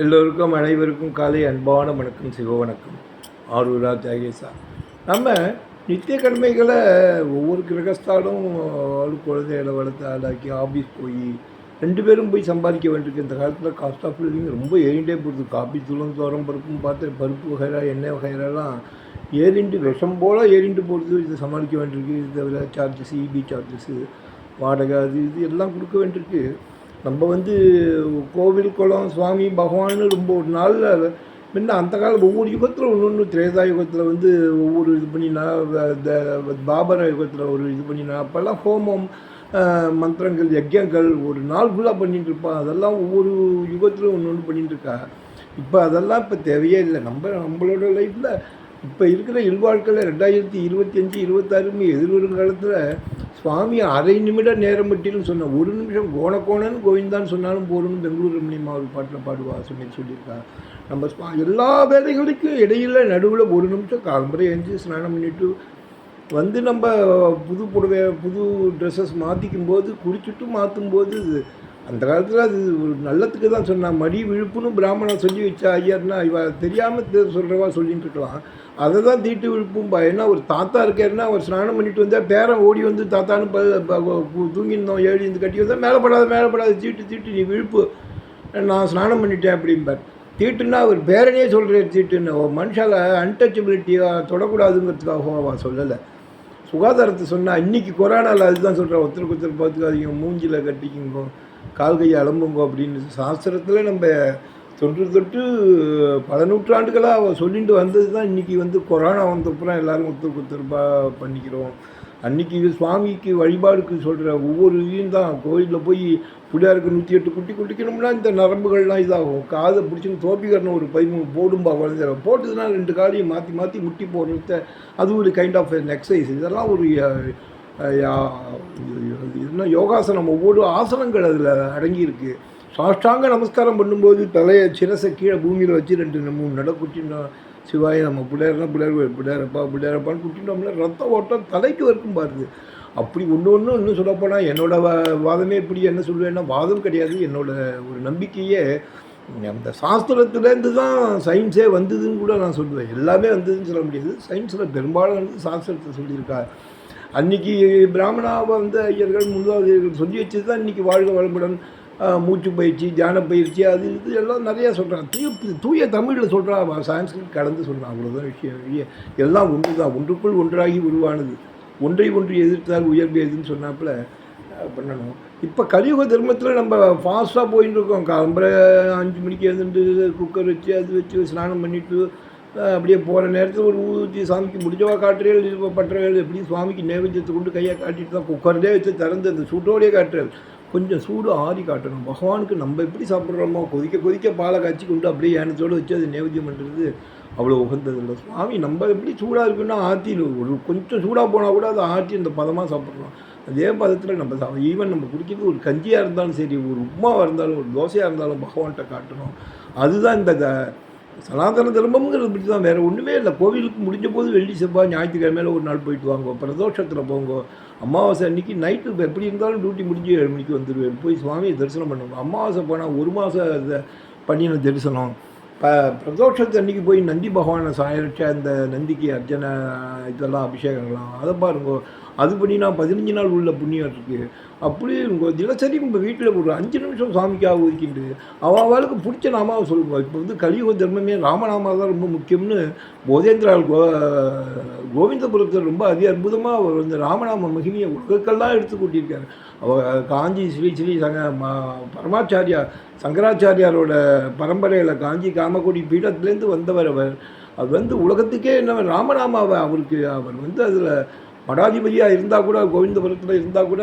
எல்லோருக்கும் அனைவருக்கும் காலை அன்பான வணக்கம் சிவ வணக்கம். ஆரூரா தியாகேசா. நம்ம நித்திய கடமைகளை ஒவ்வொரு கிரகஸ்தாலும் ஆளு குழந்தைகளை வளர்த்து ஆளாக்கி ஆஃபீஸ் போய் ரெண்டு பேரும் போய் சம்பாதிக்க வேண்டியிருக்கு. இந்த காலத்தில் காஸ்ட் ஆஃப் லிவிங் ரொம்ப ஏறிண்டே போகுது. காப்பி தூளம் தோரம் பருப்பும் பார்த்து பருப்பு வகைரா எண்ணெய் வகைரெல்லாம் ஏறிண்டு விஷம் போல் ஏறிண்டு போகிறது இதை சமாளிக்க வேண்டியிருக்கு. இது தவிர சார்ஜஸ் இபி சார்ஜஸ்ஸு வாடகை அது இது எல்லாம் கொடுக்க வேண்டியிருக்கு. நம்ம வந்து கோவில் குளம் சுவாமி பகவான்னு ரொம்ப ஒரு நாளில் முன்ன அந்த காலம் ஒவ்வொரு யுகத்தில் ஒன்று ஒன்று திரேதா யுகத்தில் வந்து ஒவ்வொரு இது பண்ணினா இந்த பாபர யுகத்தில் ஒரு இது பண்ணினா அப்போல்லாம் ஹோமம் மந்திரங்கள் யஜ்யங்கள் ஒரு நாள் ஃபுல்லாக பண்ணிட்டு இருப்பான் அதெல்லாம் ஒவ்வொரு யுகத்திலும் ஒன்று ஒன்று பண்ணிட்டு இருக்கா இப்போ அதெல்லாம் இப்போ தேவையே இல்லை. நம்ம நம்மளோட லைஃப்பில் இப்போ இருக்கிற இல்வாழ்க்கையில் ரெண்டாயிரத்தி இருபத்தி அஞ்சு இருபத்தாறுமே எதிர்வரும் காலத்தில் சுவாமி அரை நிமிட நேரம் மட்டிலும் சொன்ன ஒரு நிமிஷம் கோண கோணன்னு கோவிந்தான்னு சொன்னாலும் போகணும் பெங்களூர் ரமணியம்மா ஒரு பாட்டில் பாடுவா சொல்லி சொல்லியிருக்கா நம்ம ஸ்வா- எல்லா வேலைகளுக்கும் இடையில் நடுவில் ஒரு நிமிஷம் காலம்பரை எழுந்து ஸ்நானம் பண்ணிவிட்டு வந்து நம்ம புது புடவை புது ட்ரெஸ்ஸஸ் மாற்றிக்கும் போது குளிச்சுட்டு மாற்றும் போது அந்த காலத்தில் அது ஒரு நல்லத்துக்கு தான் சொன்னான் மடி விழுப்புன்னு பிராமணன் சொல்லி வச்சா ஐயர்னா இவ தெரியாமல் சொல்கிறவா சொல்லின்னு இருக்கலாம். அதை தான் தீட்டு விழுப்பும்பா ஏன்னா ஒரு தாத்தா இருக்காருன்னா அவர் ஸ்நானம் பண்ணிட்டு வந்தால் பேரன் ஓடி வந்து தாத்தான்னு ப ப- தூங்கியிருந்தோம் இருந்து கட்டி வந்தால் மேலே படாது மேலே படாது தீட்டு தீட்டு நீ விழுப்பு. நான் ஸ்நானம் பண்ணிட்டேன் அப்படிம்பார். தீட்டுன்னா அவர் பேரனே சொல்கிறார் தீட்டுன்னு. மனுஷால அன்டச்சபிலிட்டியாக தொடக்கூடாதுங்கிறதுக்காக அவன் சொல்லலை. சுகாதாரத்தை சொன்னால் இன்னைக்கு கொரோனாவில் அதுதான் சொல்கிறேன் ஒருத்தருக்கு ஒருத்தர் பார்த்துக்காதீங்க மூஞ்சில் கட்டிக்குங்கோ கால் கையை அலம்புங்கோ அப்படின்னு சாஸ்திரத்தில் நம்ம தொன்று தொட்டு பல நூற்றாண்டுகளாக அவள் சொல்லிட்டு வந்தது தான் இன்றைக்கி வந்து கொரோனா வந்தப்புறம் எல்லாரும் ஒருத்தருக்கு ஒருத்தர் பண்ணிக்கிறோம். அன்றைக்கி சுவாமிக்கு வழிபாடுக்கு சொல்கிற ஒவ்வொரு இதையும் தான். கோயிலில் போய் பிள்ளையாருக்கு நூற்றி எட்டு குட்டி குட்டிக்கணும்னா இந்த நரம்புகள்லாம் இதாகும். காதை பிடிச்சின்னு தோப்பிக்கரணம் ஒரு பதிமூணு போடும்பா குழந்தை போட்டதுன்னா ரெண்டு காலையும் மாற்றி மாற்றி முட்டி போடுறத. அது ஒரு கைண்ட் ஆஃப் எக்ஸசைஸ் இதெல்லாம் ஒரு யா- இது என்ன யோகாசனம். ஒவ்வொரு ஆசனங்கள் அதில் அடங்கியிருக்கு. சாஷ்டாங்க நமஸ்காரம் பண்ணும்போது தலையை சிரசை கீழே பூமியில் வச்சு ரெண்டு மூணு நட குட்டினோம் சிவாய நம்ம பிள்ளையர்னா பிள்ளையர் பிள்ளையரப்பா பிள்ளையரப்பான்னு குட்டினோம்னா ரத்த ஓட்டம் தலைக்கு வரைக்கும் பாருது. அப்படி ஒன்று ஒன்று இன்னும் சொல்லப்போனால் என்னோட வாதமே இப்படி என்ன சொல்லுவேன்னா வாதம் கிடையாது. என்னோட ஒரு நம்பிக்கையே அந்த சாஸ்திரத்துலேருந்து தான் சயின்ஸே வந்ததுன்னு கூட நான் சொல்லுவேன். எல்லாமே வந்ததுன்னு சொல்ல முடியாது. சயின்ஸில் பெரும்பாலும் வந்து சாஸ்திரத்தை சொல்லியிருக்கா. அன்னைக்கு பிராமணாவை வந்து ஐயர்கள் முன்னாள் சொல்லி வச்சது தான் இன்றைக்கி வாழ்க வளமுடன் மூச்சு பயிற்சி தியான பயிற்சி அது இது எல்லாம் நிறையா சொல்கிறாங்க தூய தூய தமிழில் சொல்கிறா சான்ஸ்கிரிட் கலந்து சொல்கிறான் அவ்வளோதான் விஷயம். எல்லாம் ஒன்று தான் ஒன்றுக்குள் ஒன்றாகி உருவானது. ஒன்றை ஒன்று எதிர்த்தால் உயர்வியதுன்னு சொன்னாப்புல பண்ணணும். இப்போ கலியுக தர்மத்தில் நம்ம ஃபாஸ்ட்டாக போயின்னு இருக்கோம். காலம்பரை அஞ்சு மணிக்கு எழுந்துட்டு குக்கர் வச்சு அது வச்சு ஸ்நானம் பண்ணிட்டு அப்படியே போகிற நேரத்தில் ஒரு ஊற்றி சாமிக்கு முடிஞ்சவா காட்டுறேன் இது பட்டுறேன் எப்படி சுவாமிக்கு நைவேத்தியத்தை கொண்டு கையை காட்டிட்டு தான் குக்கர்லேயே வச்சு திறந்து அந்த சூட்டோடையே காட்டுறேன் கொஞ்சம் சூடு ஆறி காட்டணும். பகவானுக்கு நம்ம எப்படி சாப்பிட்றோமோ கொதிக்க கொதிக்க பாலை காய்ச்சி கொண்டு அப்படியே ஏனத்தோடு வச்சு அது நைவேத்தியம் பண்ணுறது அவ்வளோ உகந்தது இல்லை சுவாமி நம்ம எப்படி சூடாக இருக்குன்னா ஆற்றி ஒரு கொஞ்சம் சூடாக போனால் கூட அதை ஆற்றி அந்த பதமாக சாப்பிட்றோம் அதே பதத்தில் நம்ம சா ஈவன் நம்ம குடிக்கிறது ஒரு கஞ்சியாக இருந்தாலும் சரி ஒரு உப்புமாவாக இருந்தாலும் ஒரு தோசையாக இருந்தாலும் பகவான்கிட்ட காட்டணும். அதுதான் இந்த த- சனாதன தர்மம்ங்கிறது பற்றி தான். வேறு ஒன்றுமே இல்லை. கோவிலுக்கு முடிஞ்ச போது வெள்ளி செவ்வாய் ஞாயிற்றுக்கிழமையில ஒரு நாள் போயிட்டு வாங்க. பிரதோஷத்தில் போங்க. அமாவாசை அன்னைக்கு நைட்டு எப்படி இருந்தாலும் டியூட்டி முடிஞ்சு ஏழு மணிக்கு வந்துடுவேன் போய் சுவாமியை தரிசனம் பண்ணுவோம் அமாவாசை போனால் ஒரு மாதம் பண்ணின தரிசனம். ப பிரதோஷத்து அன்னைக்கு போய் நந்தி பகவானை சாயரிச்ச அந்த நந்திக்கு அர்ச்சனை இதெல்லாம் அபிஷேகங்கள்லாம் அதை பாருங்க. அது பண்ணினா பதினஞ்சு நாள் உள்ள புண்ணியம் இருக்குது அப்படி உங்கள் தினசரி உங்கள் வீட்டில் ஒரு அஞ்சு நிமிஷம் சாமிக்காக ஒதுக்கிண்டு அவளுக்கு பிடிச்ச நாமாவை சொல்லுங்க இப்போ வந்து கலியுக தர்மமே ராமநாமா தான் ரொம்ப முக்கியம்னு போதேந்திரால் கோ கோவிந்தபுரத்தில் ரொம்ப அதி அற்புதமாக அவர் வந்து ராமநாம மகிமையை உலகக்கெல்லாம் எடுத்து கூட்டியிருக்காரு. அவர் காஞ்சி ஸ்ரீ ஸ்ரீ சங்க பரமாச்சாரியா சங்கராச்சாரியாரோட பரம்பரையில் காஞ்சி காமக்கோடி பீடத்துலேருந்து வந்தவர் அவர். அவர் வந்து உலகத்துக்கே என்ன ராமநாமாவை அவருக்கு அவர் வந்து அதில் மடாதிபதியாக இருந்தால் கூட கோவிந்தபுரத்தில் இருந்தால் கூட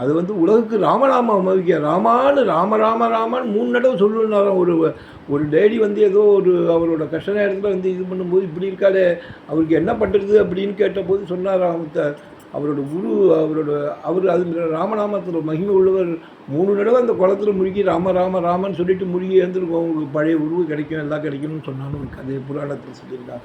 அது வந்து உலகுக்கு ராமநாம மகிக்க ராமான்னு ராம ராம ராமன் மூணு தடவை சொல்லுனாராம் ஒரு ஒரு லேடி வந்து ஏதோ ஒரு அவரோட கஷ்ட நேரத்தில் வந்து இது பண்ணும்போது இப்படி இருக்காளே அவருக்கு என்ன பண்ணுறது அப்படின்னு கேட்டபோது சொன்னார் அவர்ட்ட. அவரோட குரு அவரோட அவர் அது ராமநாமத்தில் மகிமை உள்ளவர். மூணு தடவை அந்த குளத்தில் முழுகி ராம ராம ராமன் சொல்லிட்டு முழுகி எழுந்திருக்கும். உங்களுக்கு பழைய உருவு கிடைக்கும் எல்லாம் கிடைக்கும்னு சொன்னாலும் ஒரு கதை புராணத்தில் சொல்லியிருக்காங்க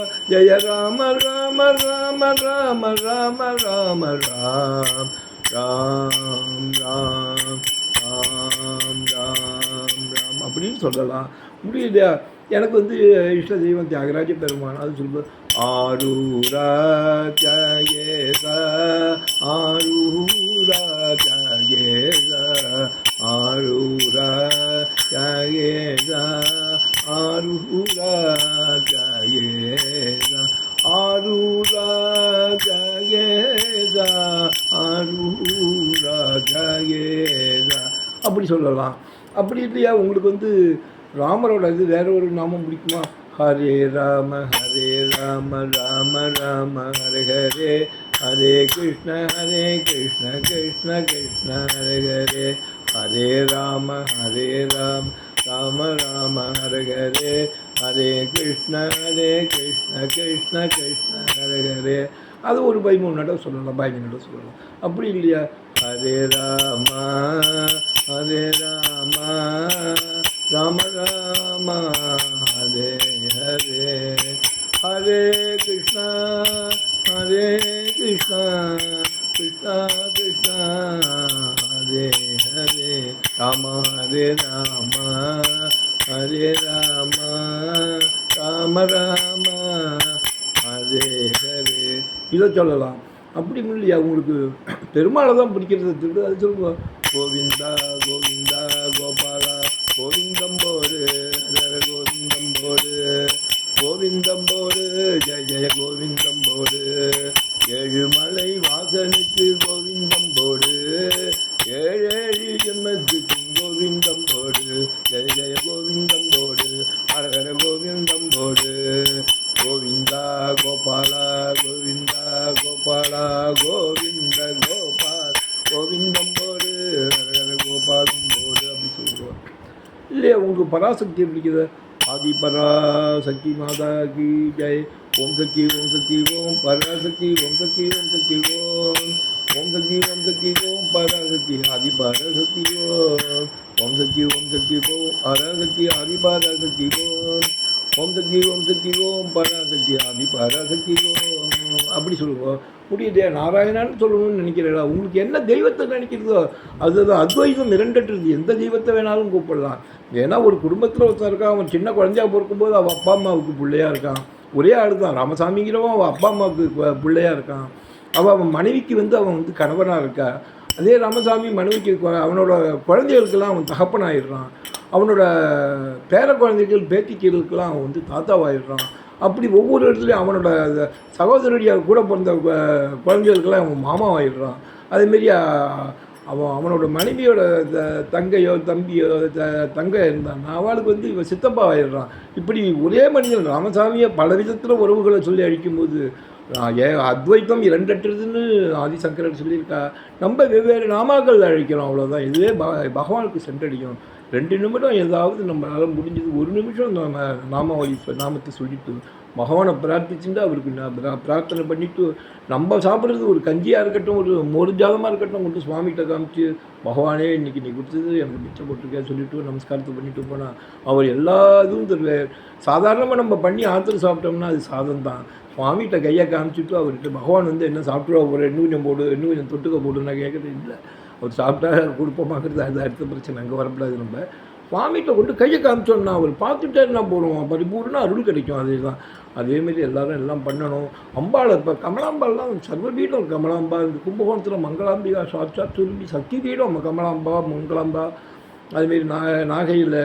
ஜய ராம ராம ராம ராம ராம ராம ராம் ராம் ராம் ராம் ராம் ராம் அப்படின்னு சொல்லலாம். முடியலையா எனக்கு வந்து இஷ்ட தெய்வம் தியாகராஜ பெருமான். அது சொல்லுவது ஆரூரா ஜயேச ஆரூரா ஜயேச ஆரூரா ஜயேச ஆரூரா ஜயேச ஆரூரா ஜயேச ஆரூரா ஜயேச அப்படி சொல்லலாம். அப்படி இல்லையா? உங்களுக்கு வந்து ராமரோட இது வேற ஒரு நாமம் பிடிக்குமா? ஹரே ராம ஹரே ராம ராம ராம ஹரே ஹரே. ஹரே கிருஷ்ண ஹரே கிருஷ்ண கிருஷ்ண கிருஷ்ண ஹரே ஹரே. ஹரே ராம ஹரே ராம் ராம ராம ஹரே ஹரே. ஹரே கிருஷ்ண ஹரே கிருஷ்ண கிருஷ்ண கிருஷ்ண ஹரே ஹரே. அது ஒரு பதிமூணு நட சொல்லலாம் பதினஞ்சு நட சொல்லலாம் அப்படி இல்லையா? ஹரே ராமா ஹரே ராமா ராம ராமா ஹரே ஹரே. ஹரே கிருஷ்ணா ஹரே கிருஷ்ணா கிருஷ்ணா கிருஷ்ணா ஹரே ஹரே. ராம ஹரே ராமா ஹரே ராமா ராம ராம. ஹரே ஹரே. இதை சொல்லலாம். அப்படி இல்லையா? உங்களுக்கு பெருமாளை தான் பிடிக்கிறது திருடு அது சொல்லுவோம் கோவிந்தா கோ இல்லையே உங்களுக்கு பராசக்தி பிடிக்குது ஆதி பராசக்தி மாதா கி ஜெய் ஓம் சக்தி ஓம் சக்தி ஓம் பராசக்தி ஓம் சக்தி ஓம் சக்தி ஓம் ஓம் சக்தி ஓம் சக்தி ஓம் பராசக்தி ஆதி பராசக்தி ஓம் ஓம் சக்தி ஓம் சக்தி ஓம் பராசக்தி ஆதி பராசக்தி ஓம் ஓம் சக்தி ஓம் சக்தி ஓம் பராசக்தி ஆதி பராசக்தி ஓம் அப்படி சொல்லுவோம் முடியுதே நாராயணான்னு சொல்லணும்னு நினைக்கிறீங்களா உங்களுக்கு என்ன தெய்வத்தை நினைக்கிறதோ அதுதான் அத்வைதம் இரண்டற்றது. எந்த தெய்வத்தை வேணாலும் கூப்பிடலாம். ஏன்னா ஒரு குடும்பத்தில் ஒருத்தன் இருக்கான். அவன் சின்ன குழந்தையா பிறக்கும்போது அவன் அப்பா அம்மாவுக்கு பிள்ளையாக இருக்கான். ஒரே ஆள் தான். ராமசாமிங்கிறவன் அவன் அப்பா அம்மாவுக்கு பிள்ளையாக இருக்கான். அவள் அவன் மனைவிக்கு வந்து அவன் வந்து கணவனாக இருக்கா? அதே ராமசாமி மனைவிக்கு அவனோட குழந்தைகளுக்கெல்லாம் அவன் தகப்பனாயிடுறான். அவனோட பேர குழந்தைகள் பேத்திக்கிறதுக்கெல்லாம் அவன் வந்து தாத்தாவாயிடுறான். அப்படி ஒவ்வொரு இடத்துலையும் அவனோட அந்த கூட பிறந்த கு- குழந்தைகளுக்கெல்லாம் அவன் மாமா மாமாவாயிடுறான் அதேமாரி அவன் அவனோட மனைவியோட த- தங்கையோ தம்பியோ த தங்கை இருந்தான் அவளுக்கு வந்து இவன் சித்தப்பா ஆயிடுறான் இப்படி ஒரே மனிதன் ராமசாமியை பல விதத்தில் உறவுகளை சொல்லி அழிக்கும்போது ஏ அத்வைத்தம் இரண்டற்றதுன்னு ஆதிசங்கரன் சொல்லியிருக்கா. நம்ம வெவ்வேறு நாமாக்கள் அழிக்கிறோம் அவ்வளோதான் இதுவே ப பகவானுக்கு சென்றடிக்கணும் ரெண்டு நிமிடம் ஏதாவது நம்மளால் முடிஞ்சது. ஒரு நிமிஷம் நம்ம நாமாவளி நாமத்தை சொல்லிட்டு மகவானை பிரார்த்திச்சுட்டு அவருக்கு நான் பிரார்த்தனை பண்ணிட்டு நம்ம சாப்பிட்றது ஒரு கஞ்சியாக இருக்கட்டும் ஒரு மொறு ஜாதமாக இருக்கட்டும் கொண்டு சுவாமிகிட்ட காமிச்சு பகவானே இன்னைக்கு நீ கொடுத்தது எனக்கு மிச்சம் போட்டிருக்கேன் சொல்லிட்டு நமஸ்காரத்தை பண்ணிட்டு போனால் அவர் எல்லா இதுவும் தருவார் சாதாரணமாக நம்ம பண்ணி ஆத்திரம் சாப்பிட்டோம்னா அது சாதம் தான் சுவாமிகிட்ட கையை காமிச்சிட்டு அவர்கிட்ட பகவான் வந்து என்ன சாப்பிட்டுருவா போகிற இன்னும் கொஞ்சம் போடு இன்னும் கொஞ்சம் தொட்டுக்க போடுன்னா கேட்குறது இல்லை. அவர் சாப்பிட்டா கொடுப்போமாங்கிறது அது அடுத்த பிரச்சனை. அங்கே வரக்கூடாது நம்ம. சுவாமிகிட்ட கொண்டு கையை காமிச்சோம்னா அவர் பார்த்துட்டே என்ன போடுவோம் பரிபூர்ண அருள் கிடைக்கும். அதே தான் அதேமாரி எல்லாரும் எல்லாம் பண்ணணும். அம்பாள் இப்போ கமலாம்பாள்லாம் சர்வபீடம் கமலாம்பா. இந்த கும்பகோணத்தில் மங்களாம்பிகா சாட்சா திரும்பி சக்தி பீடம் கமலாம்பா மங்களாம்பா. அதுமாரி நா நாகையில்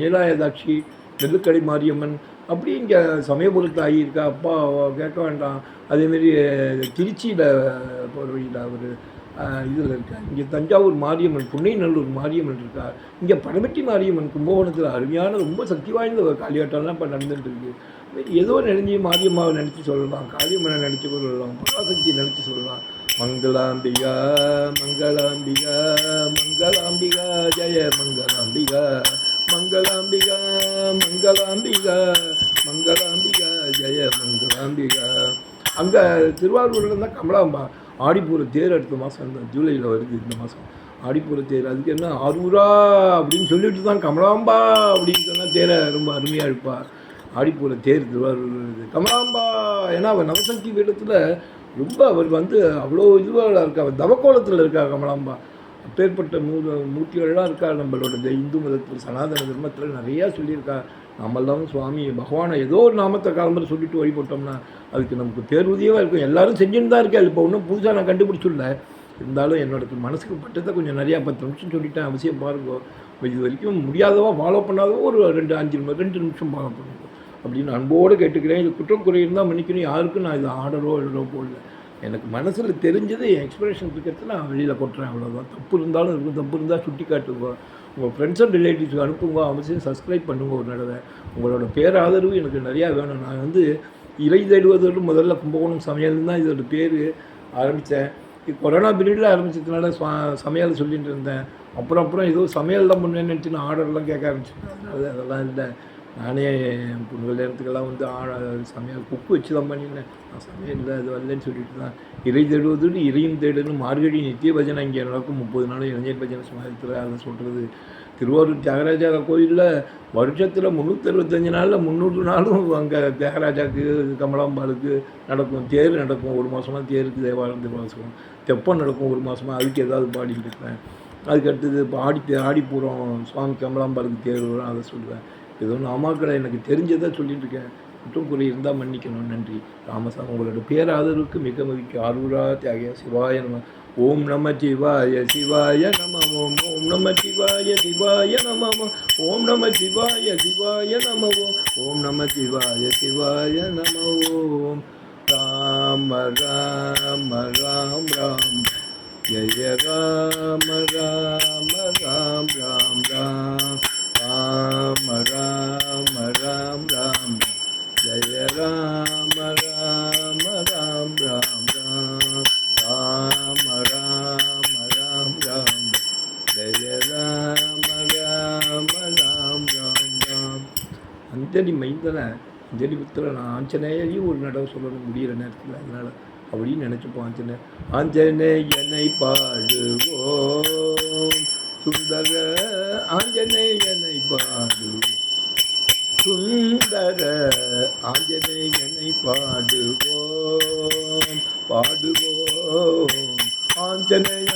நீலாயதாட்சி நெல்லுக்கடை மாரியம்மன். அப்படி இங்கே சமயபுரத்து ஆகி இருக்கா அப்பா கேட்க வேண்டாம். அதேமாரி திருச்சியில் போகிற அவர் இதில் இருக்கா? இங்கே தஞ்சாவூர் மாரியம்மன் புன்னைநல்லூர் மாரியம்மன் இருக்கா? இங்கே பனமெட்டி மாரியம்மன் கும்பகோணத்தில் அருமையான ரொம்ப சக்தி வாய்ந்த ஒரு காளியாட்டம்லாம் இப்போ நடந்துகிட்டு இருக்குது ஏதோ நினைஞ்சி மாரியம்மாவை நினச்சி சொல்லலாம் காளியம்மனை நினச்சி சொல்லலாம் பராசக்தியை நினச்சி சொல்லலாம். மங்களாம்பிகா மங்களாம்பிகா மங்களாம்பிகா ஜெய மங்களாம்பிகா மங்களாம்பிகா மங்களாம்பிகா மங்களாம்பிகா ஜெய மங்களாம்பிகா. அங்கே திருவாரூரில் தான் கமலாம்பா ஆடிப்பூர தேர் அடுத்த மாதம் இந்த ஜூலையில் வருது இந்த மாதம் ஆடிப்பூர தேர் அதுக்கு என்ன அரூரா! அப்படின்னு சொல்லிட்டு தான் கமலாம்பா அப்படின்னு சொன்னால் தேரை ரொம்ப அருமையாக இருப்பார் ஆடிப்பூர தேர் திருவாரூர் கமலாம்பா! ஏன்னா அவர் நவசக்தி பீடத்தில் ரொம்ப அவர் வந்து அவ்வளோ இதுவாக இருக்கா. அவர் தவக்கோலத்தில் இருக்கா கமலாம்பா. அப்பேற்பட்ட மூ மூர்த்திகள்லாம் இருக்கா? நம்மளோட இந்து மதத்தில் சனாதன தர்மத்தில் நிறையா சொல்லியிருக்கா. நம்மெல்லாம் சுவாமி பகவானை ஏதோ ஒரு நாமத்தை காலம்பரை சொல்லிட்டு வழிபட்டோம்னா அதுக்கு நமக்கு பேருதவியாக இருக்கும். எல்லாரும் செஞ்சுன்னு தான் இருக்கா இப்போ ஒன்றும் புதுசாக நான் கண்டுபிடிச்சுடல இருந்தாலும் என்னோட மனசுக்கு பட்டதை கொஞ்சம் நிறையா பத்து நிமிஷம் சொல்லிட்டேன். அவசியம் பாருங்க. இது வரைக்கும் முடியாதவோ ஃபாலோ பண்ணாதவோ ஒரு ரெண்டு அஞ்சு நிமிஷம் ரெண்டு நிமிஷம் ஃபாலோ பண்ணுங்க. அப்படின்னு அன்போடு கேட்டுக்கிறேன். இது குற்றம் குறை இருந்தால் மன்னிக்கணும். யாருக்கும் நான் இது ஆர்டரோ எழுதோ போடல. எனக்கு மனசில் தெரிஞ்சது எக்ஸ்பிரஷன் இருக்கிறது நான் வெளியில் கொட்டுறேன் அவ்வளோதான் தப்பு இருந்தாலும் இருக்கும் தப்பு இருந்தால் சுட்டி காட்டுங்க உங்கள் ஃப்ரெண்ட்ஸ் அண்ட் ரிலேட்டிவ்ஸ்க்கு அனுப்புங்க அவசியம் சப்ஸ்கிரைப் பண்ணுங்க ஒரு நடவை உங்களோட பேராதரவு எனக்கு நிறையா வேணும். நான் வந்து இலை தேடுவதோடு முதல்ல கும்பகோணம் சமையல்னு தான் இதோட பேர் ஆரம்பித்தேன் இது கொரோனா பீரியடில் ஆரம்பிச்சதுனால ச- சமையல் சொல்லிகிட்டு இருந்தேன். அப்புறம் அப்புறம் ஏதோ சமையல் தான் பண்ணுவேன்னு நினச்சி நான் ஆர்டர்லாம் கேட்க ஆரம்பிச்சிட்டேன் அதனால அதெல்லாம் இல்லை. நானே என் நேரத்துக்கெல்லாம் வந்து ஆழ சமையல் குக்கு வச்சு தான் பண்ணியிருந்தேன். நான் சமையல் இல்லை அது வரலன்னு சொல்லிட்டு தான் இறை தேடுவதோடு இறையும் தேடுன்னு மார்கழி நித்திய பஜனை இங்கே நடக்கும். முப்பது நாள் இளைஞர் பஜனை சமாதத்தில் அதை சொல்கிறது திருவாரூர் தியாகராஜா கோயிலில் வருஷத்தில் முந்நூற்றறுபத்தஞ்சு நாளில் முந்நூறு நாளும் அங்கே தியாகராஜாவுக்கு கமலாம்பாளுக்கு நடக்கும். தேர் நடக்கும். ஒரு மாதமாக தேருக்கு தேவாரம் திருவாசகம் தெப்பம் நடக்கும் ஒரு மாதமாக அதுக்கு ஏதாவது பாடிக்கிட்டு இருப்பேன். அதுக்கடுத்தது இப்போ ஆடி தே- ஆடிப்பூரம் சுவாமி கமலாம்பாளுக்கு தேர் வரும் அதை சொல்லுவேன். ஏதோ நாமாக்களை எனக்கு தெரிஞ்சதை சொல்லிட்டு இருக்கேன். குற்றம் குறை இருந்தால் மன்னிக்கணும். நன்றி. ராமசாமி உங்களோட பேராதரவுக்கு மிக மிக அருளா தியாகிய சிவாய நம. ஓம் நம சிவாய சிவாய நம. ஓம் ஓம் நம சிவாய சிவாய நம. ஓம் ஓம் நம சிவாய சிவாய நம. ஓம் ஓம் நம சிவாய சிவாய நம. ஓம் ராம ராம ராம் ராம். ஜய ராம ராம ராம் ராம் ராம். ராம ராம ராம் ராம் ஜய ராம ராம ராம் ராம் ராம் ராம ராம ராம் ராம் ஜய ராம ராம ராம் ராம் ராம் அஞ்சலி மைந்தனை அஞ்சலி புத்திரன் ஆஞ்சநேயரையும் ஒரு நடவு சொல்லணும் முடியிற நேரத்தில் அதனால் அப்படின்னு நினச்சிப்போம் ஆஞ்சநேயர் ஆஞ்சநேயனை பாடுவோம் சுந்தர ஆஞ்சநேயனை பாடு. சுந்தர ஆஞ்சநேயனை பாடுவோம் பாடுவோம். ஆஞ்சநேய